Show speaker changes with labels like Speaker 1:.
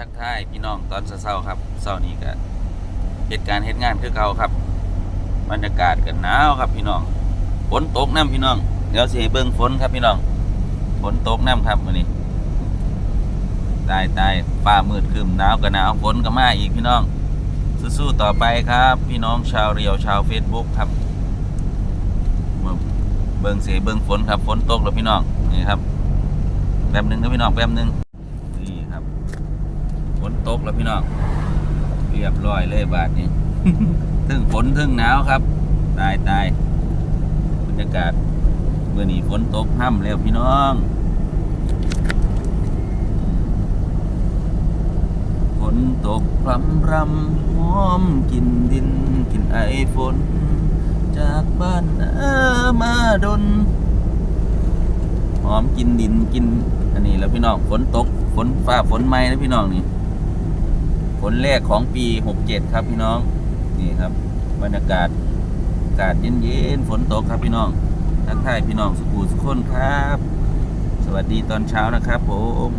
Speaker 1: ทักทายพี่น้องตอนเช้าๆครับเช้านี้ก็เหตุการณ์เหตุงานคือเก่าครับ บรรยากาศกันหนาวครับพี่น้องฝนตกน้ำพี่น้องเดี๋ยวสิเบิ่งฝนครับพี่น้องฝนตกน้ำครับวันนี้ตายตายฟ้ามืดครึมหนาวก็หนาวฝนก็มาอีกพี่น้อง สู้ๆต่อไปครับ พี่น้องชาวเรียวชาวเฟซบุ๊กครับเบิ่งเสียเบิ่งฝนครับฝนตกแล้วพี่น้องนี่ครับแป๊บหนึงครับพี่น้องแป๊บหนึงนี่ครับฝน ตกแล้วพี่น้องเรียบร้อยเลยบาทนี้ทึ่งฝนทึ่งหนาวครับ ตายตายบรรยากาศเมื่อนี้ฝนตกห้ำแล้วพี่น้องฝนตกพรำรำหอมกินดินกินไอฝน จากบ้านนามาดนหอมกินดินกินอันนี้แล้วพี่น้องฝนตกฝนฟ้าฝนไหม้นะพี่น้องนี่ ฝนแรกของปีหกเจ็ดครับพี่น้อง นี่ครับ บรรยากาศอากาศเย็นๆฝนตกครับพี่น้องทักทายพี่น้องสุขุสุขคนครับ สวัสดีตอนเช้านะครับผม